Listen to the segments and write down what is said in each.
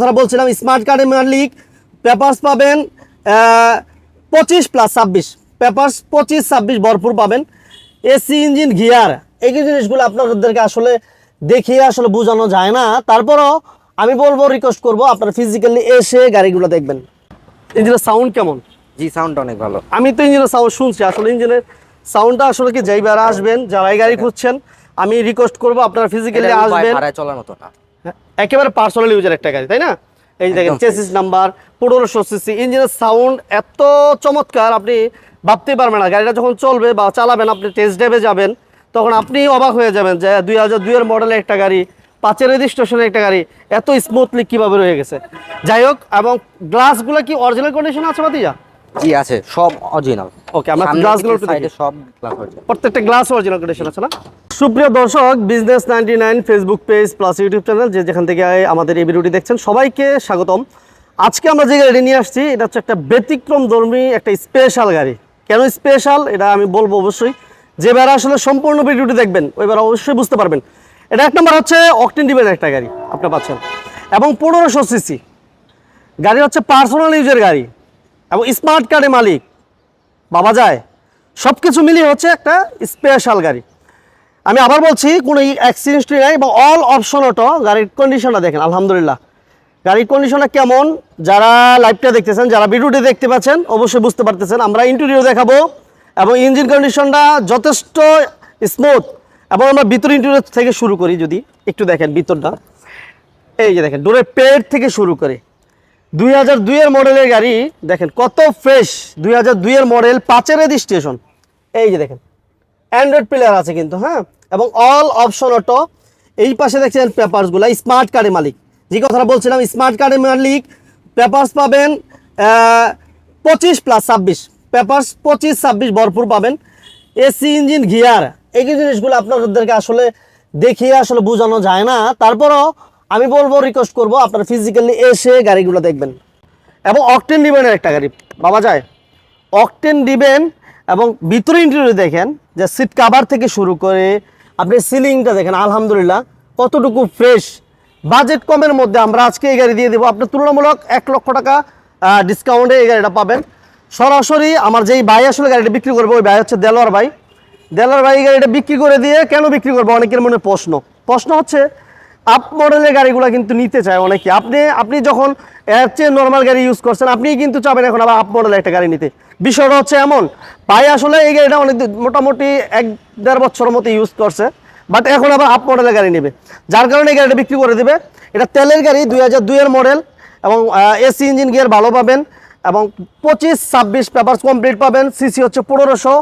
কথা বলছিলাম স্মার্ট কার্ডের মালিক পেপারস পাবেন পঁচিশ প্লাস ছাব্বিশ পেপারস পঁচিশ ছাব্বিশ ভরপুর পাবেন। এসি ইঞ্জিন গিয়ার এই জিনিসগুলো আপনাদেরকে আসলে দেখিয়ে আসলে বোঝানো যায় না। তারপরও আমি বলব রিকোয়েস্ট করব আপনারা ফিজিক্যালি এসে গাড়িগুলো দেখবেন। ইঞ্জিনের সাউন্ড কেমন? জি সাউন্ড অনেক ভালো। আমি তো ইঞ্জিনের সাউন্ড শুনছি আসলে ইঞ্জিনের সাউন্ডটা আসলে কি যেই বেড়া আসবেন যারাই গাড়ি খুঁজছেন আমি রিকোয়েস্ট করব আপনারা ফিজিক্যালি আসবেন। চলার মতো না। একেবারে পার্সোনাল ইউজের একটা গাড়ি তাই না? এই যে দেখেন চেসিস নাম্বার পনেরোশো সিসি ইঞ্জিনের সাউন্ড এত চমৎকার আপনি ভাবতে পারবেন না। গাড়িটা যখন চলবে বা চালাবেন আপনি টেস্ট ড্রাইভে যাবেন তখন আপনি অবাক হয়ে যাবেন যে দুই হাজার দুইয়ের মডেলের একটা গাড়ি পাঁচের রেজিস্ট্রেশনের একটা গাড়ি এত স্মুথলি কীভাবে রয়ে গেছে। যাই হোক এবং গ্লাসগুলো কি অরিজিনাল কন্ডিশন আছে বাতিজা জি আছে। সব অরিজিনাল ওকে আমরা গ্লাসগুলো সব গ্লাস প্রত্যেকটা গ্লাস অরিজিনাল কন্ডিশন আছে না? সুপ্রিয় দর্শক business ninety nine Facebook page plus YouTube channel যে যেখান থেকে আমাদের এই ভিডিওটি দেখছেন, সবাইকে স্বাগতম। আজকে আমরা যে গাড়ি নিয়ে আসছি, এটা হচ্ছে একটা ব্যতিক্রম ধর্মী একটা স্পেশাল গাড়ি। কেন স্পেশাল এটা আমি বলব অবশ্যই। যে বেড়া আসলে সম্পূর্ণ ভিডিওটি দেখবেন, ওই বেড়া অবশ্যই বুঝতে পারবেন। এটা এক নম্বর হচ্ছে অকটেন ডিবেন একটা গাড়ি আপনি পাচ্ছেন। এবং পনেরোশো সিসি গাড়ি হচ্ছে পার্সোনাল ইউজের গাড়ি। এবং স্মার্ট কার্ডের মালিক। বাবা যায়। সব কিছু মিলিয়ে হচ্ছে একটা স্পেশাল গাড়ি। আমি আবার বলছি, কোনো অ্যাক্সিডেন্টই নাই এবং অল অপশন অটো গাড়ির কন্ডিশনটা দেখেন, আলহামদুলিল্লাহ। গাড়ির কন্ডিশনটা কেমন? যারা লাইভটা দেখতেছেন, যারা ভিডিওটি দেখতে পাচ্ছেন, অবশ্যই বুঝতে পারতেছেন। আমরা ইন্টেরিয়র দেখাবো এবং ইঞ্জিন কন্ডিশনটা যথেষ্ট স্মুথ এবং আমরা ভিতর ইন্টেরিয়র থেকে শুরু করি, যদি একটু দেখেন ভিতরটা। এই যে দেখেন ডোরের পেট থেকে শুরু করে। দুই হাজার দুইয়ের মডেলের গাড়ি, দেখেন কত ফ্রেশ দুই হাজার দুইয়ের মডেল পাঁচের রেজিস্ট্রেশন এই যে দেখেন অ্যান্ড্রয়েড প্লেয়ার আছে কিন্তু হ্যাঁ? এবং অল অপশন অটো এই পাশে দেখছেন পেপারসগুলো স্মার্ট কার্ডের মালিক। যে কথাটা বলছিলাম স্মার্ট কার্ডের মালিক, পেপারস পাবেন পঁচিশ প্লাস ছাব্বিশ। পেপারস পঁচিশ, ছাব্বিশ ভরপুর পাবেন। এসি ইঞ্জিন, গিয়ার, এই জিনিসগুলো আপনাদেরকে আসলে দেখিয়ে আসলে বোঝানো যায় না। তারপরও আমি বলব রিকোয়েস্ট করব, আপনারা ফিজিক্যালি এসে গাড়িগুলো দেখবেন। এবং অকটেন ডিবেনের একটা গাড়ি বাবা যায়। অকটেন ডিবেন এবং ভিতরে ইন্টেরিয়র দেখেন, যে সিট কাভার থেকে শুরু করে আপনি সিলিংটা দেখেন, আলহামদুলিল্লাহ, কতটুকু ফ্রেশ বাজেট কমের মধ্যে আমরা আজকে এই গাড়ি দিয়ে দেবো। আপনার তুলনামূলক এক লক্ষ টাকা ডিসকাউন্টে এই গাড়িটা পাবেন। সরাসরি আমার যেই ভাই আসলে গাড়িটা বিক্রি করবে, ওই ভাই হচ্ছে দেলোয়ার ভাই। দেলোয়ার ভাই এই গাড়িটা বিক্রি করে দিয়ে কেন বিক্রি করব, অনেকের মনে প্রশ্ন। প্রশ্ন হচ্ছে আপ মডেলের গাড়িগুলো কিন্তু নিতে চায় অনেকে। আপনি আপনি যখন এর চেয়ে নর্মাল গাড়ি ইউজ করছেন আপনি কিন্তু চাবেন এখন আবার আপ মডেলের একটা গাড়ি নিতে। বিষয়টা হচ্ছে এমন, ভাই আসলে এই গাড়িটা অনেক মোটামুটি এক দেড় বছরের মতো ইউজ করছে বাট এখন আবার আপ মডেলের গাড়ি নেবে। যার কারণে এই গাড়িটা বিক্রি করে দেবে। এটা তেলের গাড়ি, দুই হাজার দুইয়ের মডেল এবং এসি ইঞ্জিন গিয়ার ভালো পাবেন, এবং পঁচিশ, ছাব্বিশ পেপার কমপ্লিট পাবেন। সিসি হচ্ছে পনেরোশো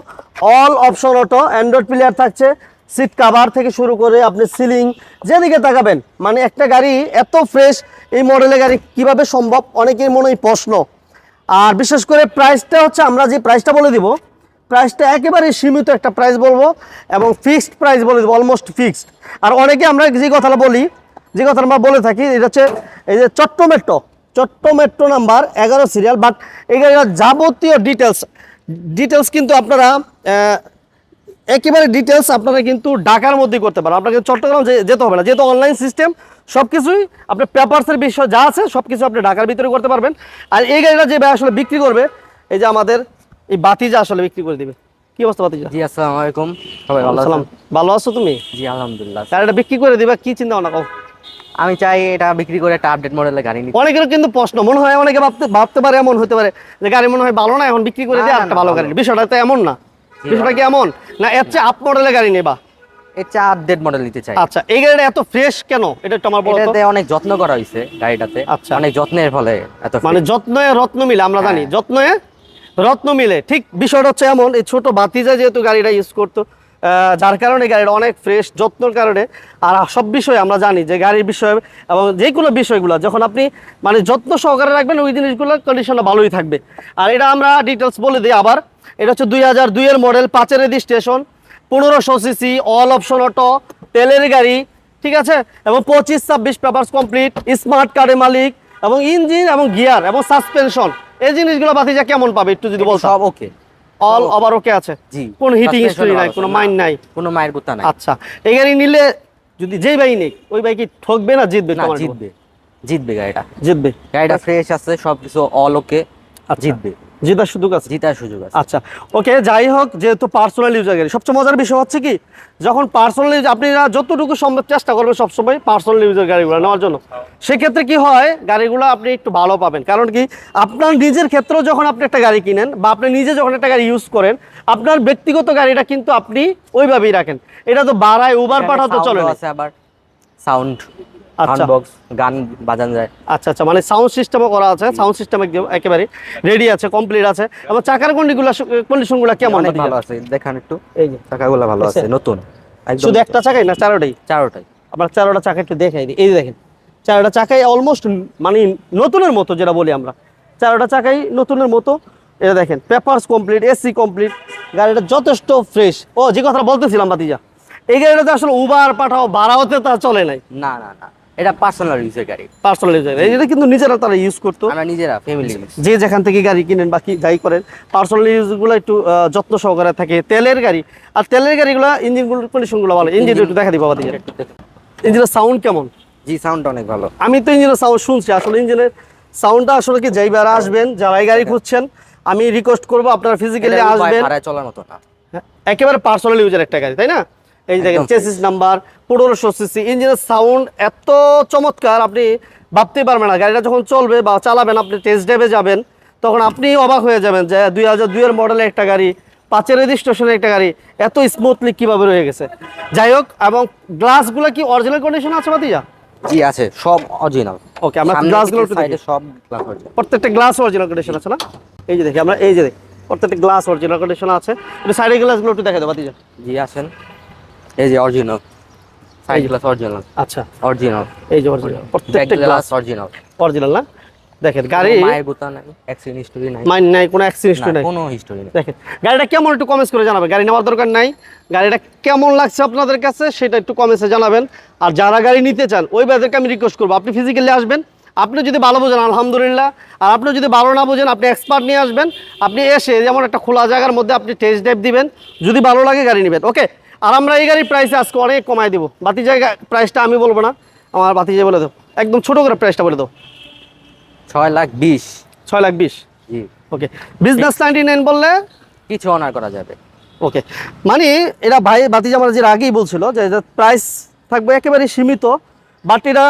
all option auto android player থাকছে। সিট কাভার থেকে শুরু করে আপনি সিলিং যেদিকে তাকাবেন মানে একটা গাড়ি এত ফ্রেশ এই মডেলের গাড়ি কীভাবে সম্ভব? অনেকের মনেই প্রশ্ন। আর বিশেষ করে প্রাইসটা হচ্ছে, আমরা যে প্রাইসটা বলে দিব প্রাইসটা একেবারে সীমিত একটা প্রাইস বলব, এবং ফিক্সড প্রাইস বলে দেবো অলমোস্ট ফিক্সড আর অনেকে আমরা যে কথাটা বলি, যে কথা আমরা বলে থাকি, এটা হচ্ছে এই যে চট্ট মেট্রো মেট্রো নাম্বার এগারো সিরিয়াল বাট গাড়ির যাবতীয় ডিটেলস ডিটেলস কিন্তু আপনারা একেবারে ডিটেলস আপনারা কিন্তু ঢাকার মধ্যেই করতে পারেন। আপনাকে চট্টগ্রাম যেতে হবে না যেহেতু অনলাইন সিস্টেম সব কিছুই আপনার পেপারসের বিষয় যা আছে সব কিছু আপনি ঢাকার ভিতরে করতে পারবেন। আর এই গাড়িটা যে আসলে বিক্রি করবে এই যে আমাদের এই বাতিজা আসলে বিক্রি করে দিবে। কি অবস্থা বাতিজা? জি আসসালামু আলাইকুম। সবাই ভালো আছেন? ভালো আছো তুমি? জি আলহামদুলিল্লাহ। গাড়িটা বিক্রি করে দিবা কি চিন্তা ভাবনা করো? আমি চাই এটা বিক্রি করে একটা আপডেট মডেলের গাড়ি নিতে। অনেকের কিন্তু প্রশ্ন মনে হয় অনেকে ভাবতে ভাবতে পারে এমন হতে পারে। যে গাড়ি মনে হয় ভালো না এখন বিক্রি করে দিয়ে একটা ভালো ভালো। গাড়ি। বিষয়টা তো এমন না। বিষয়টা কি এমন? না এর চেয়ে আপ মডেলের গাড়ি নেবা। এর চা আপডেট মডেল নিতে চাই। আচ্ছা এই গাড়িটা এত ফ্রেশ কেন? এটা বলো এটাতে অনেক যত্ন করা হয়েছে গাড়িটাতে। আচ্ছা। অনেক যত্নের ফলে এত মানে যত্নয়ে রত্ন মিলে আমরা জানি। হ্যাঁ। যত্নয়ে রত্ন মিলে। ঠিক বিষয়টা হচ্ছে এমন এই ছোট বাতিজা যেহেতু গাড়িটা ইউজ করতো যার কারণে গাড়িটা অনেক ফ্রেশ যত্নর কারণে। আর সব বিষয়ে আমরা জানি যে গাড়ির বিষয়ে এবং যে কোনো বিষয়গুলো যখন আপনি মানে যত্ন সহকারে রাখবেন ওই জিনিসগুলোর কন্ডিশনটা ভালোই থাকবে। আর এটা আমরা ডিটেলস বলে দিই আবার। এটা হচ্ছে দুই হাজার দুইয়ের মডেল পাঁচের রেজিস্ট্রেশন পনেরোশো সিসি অল অপশন অটো তেলের গাড়ি ঠিক আছে? এবং পঁচিশ ছাব্বিশ পেপার্স কমপ্লিট স্মার্ট কার্ডের মালিক এবং ইঞ্জিন এবং গিয়ার এবং সাসপেনশন এই জিনিসগুলো বাতিজা কেমন পাবে একটু যদি বলছো সব ওকে অল ওভার ওকে আছে? জি। কোনো হিটিং Suspension নাই কোনো আছে, মাইন্ড না, নাই কোনো মায়ের বুত্তা নাই। আচ্ছা এই গাড়ি নিলে যদি যেই ভাই নেই ওই ভাই কি ঠকবে না জিতবে না তোমার জিতবে। জিতবে গাড়িটা। জিতবে। গাড়িটা ফ্রেশ আছে সবকিছু অল ওকে আচ্ছা। জিতবে। জেতার সুযোগ আছে? জিতার সুযোগ আছে। আচ্ছা ওকে যাই হোক যেহেতু পার্সোনাল ইউজার গাড়ি সবচেয়ে মজার বিষয় হচ্ছে কি যখন পার্সোনাল ইউজ আপনারা যতটুকু সম্ভব চেষ্টা করবেন সবসময় পার্সোনাল ইউজার গাড়িগুলো নেওয়ার জন্য। সেক্ষেত্রে কি হয় গাড়িগুলো আপনি একটু ভালো পাবেন। কারণ কি আপনার নিজের ক্ষেত্রেও যখন আপনি একটা গাড়ি কিনেন বা আপনি নিজে যখন একটা গাড়ি ইউজ করেন আপনার ব্যক্তিগত গাড়িটা কিন্তু আপনি ওইভাবেই রাখেন। এটা তো বাড়ায় উবার পাঠাও তো চলে আছে আবার। সাউন্ড আচ্ছা। বক্স গান বাজান যায়। আচ্ছা আচ্ছা মানে সাউন্ড সিস্টেমও করা আছে সাউন্ড সিস্টেম একদম একেবারে রেডি আছে কমপ্লিট আছে। এবং চাকার কন্ডিগুলো কন্ডিশনগুলো কেমন অনেক ভালো আছে দেখান একটু। এই যে। চাকাগুলো ভালো আছে? নতুন। শুধু একটা চাকাই না চারোটাই? চারোটাই। আপনার চারোটা চাকা একটু দেখাই দিই। এই দেখেন চারোটা চাকাই অলমোস্ট মানে নতুনের মতো যেটা বলি আমরা। চারোটা চাকাই নতুনের মতো। এটা দেখেন পেপারস কমপ্লিট এসি কমপ্লিট গাড়িটা যথেষ্ট ফ্রেশ ও যে কথাটা বলতেছিলাম বাতিজা এই গাড়িটাতে আসলে উবার পাঠাও ভাড়াওতে তা চলে নাই। না না না। এটা পার্সোনাল ইউজের গাড়ি। পার্সোনাল ইউজ এটা কিন্তু নিজেরা তারা ইউজ করতো। আমরা নিজেরা ফ্যামিলি যে যেখান থেকে গাড়ি কিনেন বা যাই করেন পার্সোনাল ইউজগুলো একটু যত্ন সহকারে থাকে। তেলের গাড়ি। আর তেলের গাড়িগুলো ইঞ্জিনগুলো কন্ডিশনগুলো ভালো। ইঞ্জিন একটু দেখা দিবা বাতিজা ইঞ্জিনের সাউন্ড কেমন? জি সাউন্ড অনেক ভালো। আমি তো ইঞ্জিনের সাউন্ড শুনছি। আসলে ইঞ্জিনের সাউন্ডটা আসলে কি যেই বার আসবেন যারাই গাড়ি খুঁজছেন আমি রিকোয়েস্ট করব আপনারা ফিজিক্যালি আসবেন। চলার মতো না। হ্যাঁ, একেবারে পার্সোনাল ইউজার একটা গাড়ি তাই না? এই দেখেন চেসিস নাম্বার পনেরোশো সিসি ইঞ্জিনের সাউন্ড এত চমৎকার আপনি ভাবতেই পারবেন না। গাড়িটা যখন চলবে বা চালাবেন আপনি টেস্ট ড্রাইভে যাবেন তখন আপনি অবাক হয়ে যাবেন যে দুই হাজার দুইয়ের মডেলের একটা গাড়ি পাঁচের রেজিস্ট্রেশনের একটা গাড়ি এত স্মুথলি কীভাবে রয়ে গেছে। যাই হোক এবং গ্লাসগুলো কি অরিজিনাল কন্ডিশন আছে বাতিজা জি আছে সব অরিজিনাল ওকে আমরা গ্লাসগুলো একটু দেখি। সব গ্লাস অরিজিনাল প্রত্যেকটা গ্লাস অরিজিনাল কন্ডিশন আছে না? এই যে দেখি আমরা এই যে দেখি প্রত্যেকটা গ্লাস অরিজিনাল কন্ডিশন আছে। একটু সাইডের গ্লাসগুলো একটু দেখা দেবো বাতিজা জি আছেন। এই যে অরিজিনাল সাইড গ্লাস অরিজিনাল আচ্ছা। অরিজিনাল এই যে অরিজিনাল প্রত্যেকটা গ্লাস অরিজিনাল অরিজিনাল না? দেখেন গাড়ি মায়ের নাই অ্যাক্সিডেন্ট হিস্টোরি নাই। মাইন নাই কোনো অ্যাক্সিডেন্ট না, নাই। কোনো হিস্টোরি নাই। দেখেন গাড়িটা কেমন একটু কমেন্টস করে জানাবেন। গাড়ি নেওয়ার দরকার নাই। গাড়িটা কেমন লাগছে আপনাদের কাছে সেটা একটু কমেন্টসে জানাবেন। আর যারা গাড়ি নিতে চান ওই বাদেরকে আমি রিকোয়েস্ট করব। আপনি ফিজিক্যালি আসবেন আপনি যদি ভালো বোঝেন আলহামদুলিল্লাহ। আর আপনি যদি ভালো না বোঝেন আপনি এক্সপার্ট নিয়ে আসবেন। আপনি এসে যেমন একটা খোলা জায়গার মধ্যে আপনি টেস্ট ড্রাইভ দিবেন। যদি ভালো লাগে গাড়ি নেবেন। ওকে আর আমরা এই গাড়ির প্রাইস আজকে অনেক কমাই দেবো। বাতি জায়গা প্রাইসটা আমি বলব না আমার বাতি জায়গা বলে দেবো একদম ছোটো করে প্রাইসটা বলে দেবো ছয় লাখ বিশ। ছয় লাখ বিশ? ওকে বিজনেস নাইনটি নাইন বললে? কিছু অনার করা যাবে। ওকে মানে এরা ভাই বাতিজা আমার যে আগেই বলছিল যে প্রাইস থাকবে একেবারে সীমিত। বাট এরা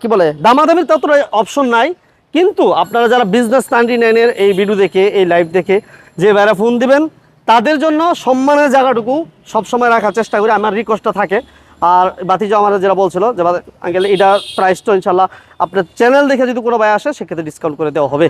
কি বলে দামাদামির তত অপশন নাই। কিন্তু আপনারা যারা বিজনেস নাইনটি নাইনের এই ভিডিও দেখে এই লাইভ দেখে যে বেড়া ফোন দিবেন তাদের জন্য সম্মানের জায়গাটুকু সবসময় রাখার চেষ্টা করি। আমার রিকোয়েস্টটা থাকে। আর বাতিজা আমাদের যেটা বলছিল যে আঙ্কেল এটা প্রাইসটা ইনশাল্লাহ আপনার চ্যানেল দেখে যদি কোনো ভাই আসে, সেক্ষেত্রে ডিসকাউন্ট করে দেওয়া হবে।